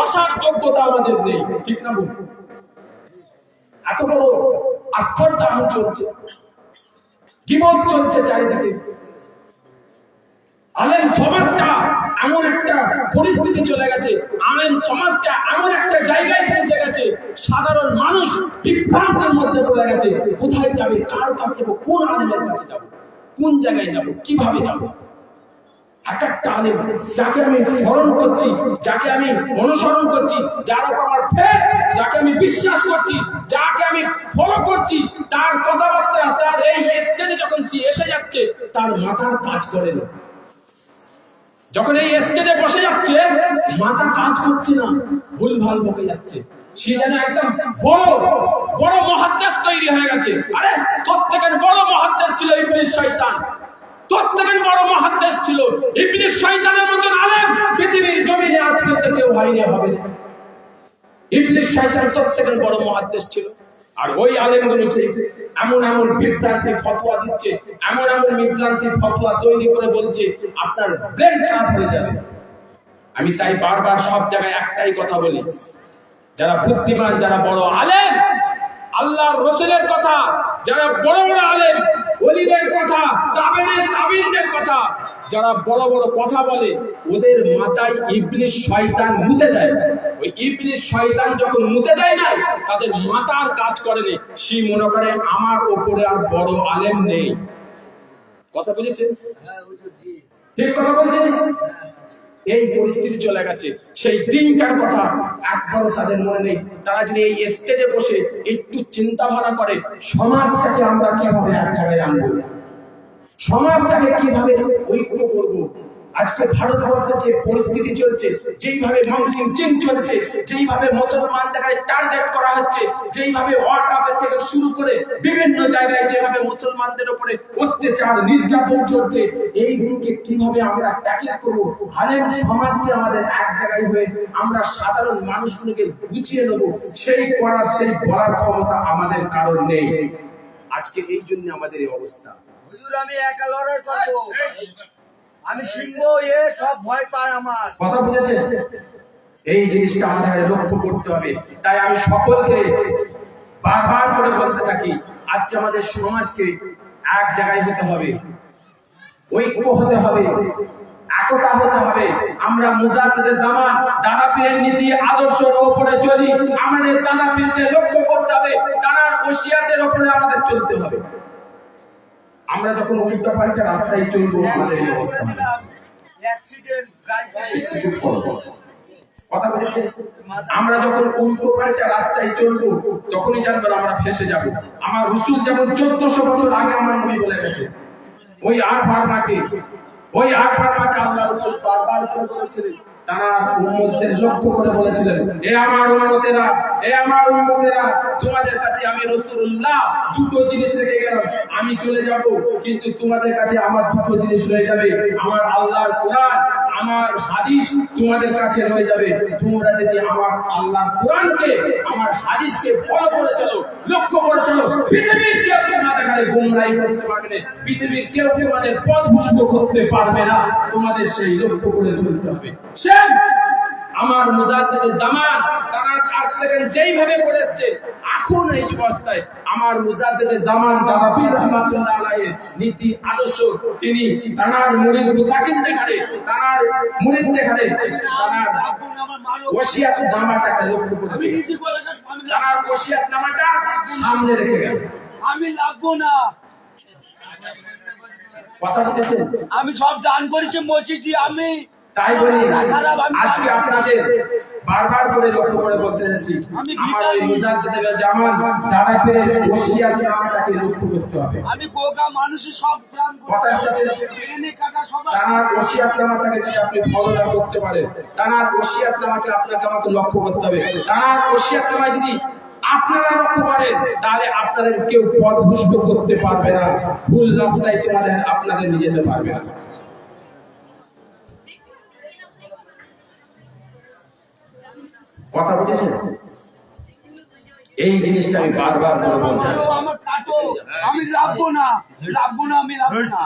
বসার যোগ্যতা আমাদের নেই। ঠিক না বলুন এত বড় আত্মদাহন চলছে। জীবন চলছে চারিদিকে। আলেম সমাজটা এমন একটা পরিস্থিতি চলে গেছে। আলেম সমাজটা এমন একটা জায়গায় পৌঁছে গেছে। সাধারণ মানুষ বিভ্রান্তের মধ্যে পড়ে গেছে। কোথায় যাবে? কার কাছে কোন আলেমের কাছে যাব? কোন জায়গায় যাব? কীভাবে যাব? এক একটা আলেম যাকে আমি স্মরণ করছি, যাকে আমি অনুসরণ করছি, যার উপর আমার যাকে আমি বিশ্বাস করছি, যাকে আমি ফলো করছি, তার কথাবার্তা, তার এই স্টেজে যখন এসে যাচ্ছে, তার মাথার কাজ করে না। যখন এই স্টেজে বসে যাচ্ছে, মাথা কাজ করছে না ভুল ভালো বকে যাচ্ছে। সে যেন একদম বড় বড় মহাদ্দেশ তৈরি হয়ে গেছে। আরে তোর থেকে বড় মহাদ্দেশ ছিল ইবলিস শয়তান। তোর থেকে বড় মহাদ্দেশ ছিল। ইবলিস শয়তানের মতন আলেম পৃথিবীর জমিনে পর্যন্ত কেউ হয়নি, হবে ইবলিস শয়তান তোর থেকে বড় মহাদ্দেশ ছিল। আর ওই আলেমগুলো এমন এমন বিভ্রান্তি ফতোয়া দিচ্ছে, এমন এমন বিভ্রান্তি ফতোয়া তৈরি করে বলছে, আপনার ব্রেন খারাপ হয়ে যাবে। আমি তাই বারবার সব জায়গায় একটাই কথা বলি, যারা বুদ্ধিমান, যারা বড় আলেম, আল্লাহর রসুলের কথা, যারা বড় বড় আলেম ওলিদের কথা তাবেদের তাবিনদের কথা। যারা বড় বড় কথা বলে ওদের মাথায় ইবলিশ শয়তান মুতে দেয়। ওই ইবলিশ শয়তান যখন মুতে দেয় না তাদের মাথার কাজ করেনি সে মনে করে আমার ওপরে আর বড় আলেম নেই। কথা বুঝেছেন? ঠিক কথা বলছেন? এই পরিস্থিতি চলে গেছে। সেই দিনটার কথা একবারও তাদের মনে নেই। তারা যদি এই স্টেজে বসে একটু চিন্তা ভাবনা করে, সমাজটাকে আমরা কীভাবে এক জায়গায় আনব? সমাজটাকে কীভাবে ঐক্য করব? আজকে ভারতবর্ষে যে পরিস্থিতি চলছে যেইভাবে মামলিং চেঞ্জ চলছে যেইভাবে মুসলমানদের টার্গেট করা হচ্ছে যেইভাবে ওয়ার্ল্ড থেকে শুরু করে বিভিন্ন জায়গায় যেভাবে মুসলমানদের উপরে অত্যাচার নির্যাতন চলছে এইগুলোকে কীভাবে আমরা ট্যাকেল করব? হারেম সমাজকে আমাদের এক জায়গায় হয়ে আমরা সাধারণ মানুষগুলোকে গুছিয়ে নেব। সেই করার সেই বলার ক্ষমতা আমাদের কারণ নেই। আজকে এই জন্য আমাদের এই অবস্থা। হুজুর আমি একা লড়াই করব। আমি সিংহ, এ সব ভয় পায় আমার। কথা বুঝেছেন? এই জিনিসটা আমাদের লক্ষ্য করতে হবে। তাই আমি সকলকে বারবার করে বলতে থাকি, আজকে আমাদের সমাজকে এক জায়গায় হতে হবে। ঐক্য হতে হবে। একতা হতে হবে। আমরা মুজাহিদের জামান দাদা পীরের নীতি, আদর্শের উপরে চলি। আমাদের দাদা পীরকে লক্ষ্য করতে হবে। তার ওসিয়াতের উপরে আমাদের চলতে হবে। আমরা যখন উল্টো পাল্টা রাস্তায় চলবো আমাদের অবস্থা কথা বলেছে? আমরা যখন উল্টো পাল্টা রাস্তায় চলবো তখনই জানবেন আমরা ফেসে যাব। আমার রসুল যেমন চোদ্দশো বছর আগে আমার নবী বলে গেছে ওই আর ভার মাকে ওই আল্লাহ রসুল বারবার করে বলেছিলেন। লক্ষ্য করে বলেছিলেন, এ আমার এ আমার তোমাদের কাছে আমি দুটো জিনিস গেলাম। আমি চলে যাব, কিন্তু তোমাদের কাছে আমার দুটো জিনিস রয়ে যাবে। আমার আল্লাহর কোরআন আমার হাদিস তোমাদের কাছে রয়ে যাবে। তোমরা যদি আমার আল্লাহ কোরআনকে, আমার হাদিসকে ফলো করে চলো, লক্ষ্য করে চলো, পৃথিবীর কেউ তোমাদের কাছে গুমরাই করতে পারবে পৃথিবীর কেউ তোমাদের পথ ভুষ্ট করতে পারবে না। তোমাদের সেই লক্ষ্য করে চলতে হবে। সে আমার মুজাদ্দিদের জামান তারা কাজ থেকে যেইভাবে করে এসছে এখন এই অবস্থায় আমার মুজাদ্দিদের জামান রহমাতুল্লাহ আলাইহির নীতি আদর্শ তিনি তার মুরিদ মুতাকিন দেখারে তার মুরিদ দেখারে তার আমার মারো ওসিয়াত নামাটাকে লক্ষ্য করে আমি নিজে বলে গেছি, আমি তার ওসিয়াত নামাটা সামনে রেখে গেল। আমি লাগবো না। কথা বলতেছেন? আমি সব দান করেছি মসজিদে আমি তাই বলি আজকে আপনাদের বারবার করে লক্ষ্য করে বলতে আমি আমার ওই। মুজাদ্দিদের জামান দাদা পীরের ওসিয়াত নামাটাকে লক্ষ্য করতে হবে। আমি গোগা মানুষের সব দান কথা সবাই তানার ওসিয়াত নামাটাকে যদি আপনি ফলো না করতে পারেন তানার ওসিয়াত নামাকে আপনাকে আমাকে লক্ষ্য করতে হবে। তানার ওসিয়াত নামা যদি আপনারা লক্ষ্য করেন তাহলে আপনাদের কেউ পথ পদভুষ্ট করতে পারবে না। ভুল রাস্তায় তোমাদের আপনাদের নিয়ে যেতে পারবে না। কথা বুঝেছেন এই জিনিসটা আমি বারবার কাটো আমি লাভবো না। লাভবো না আমি লাভবো না।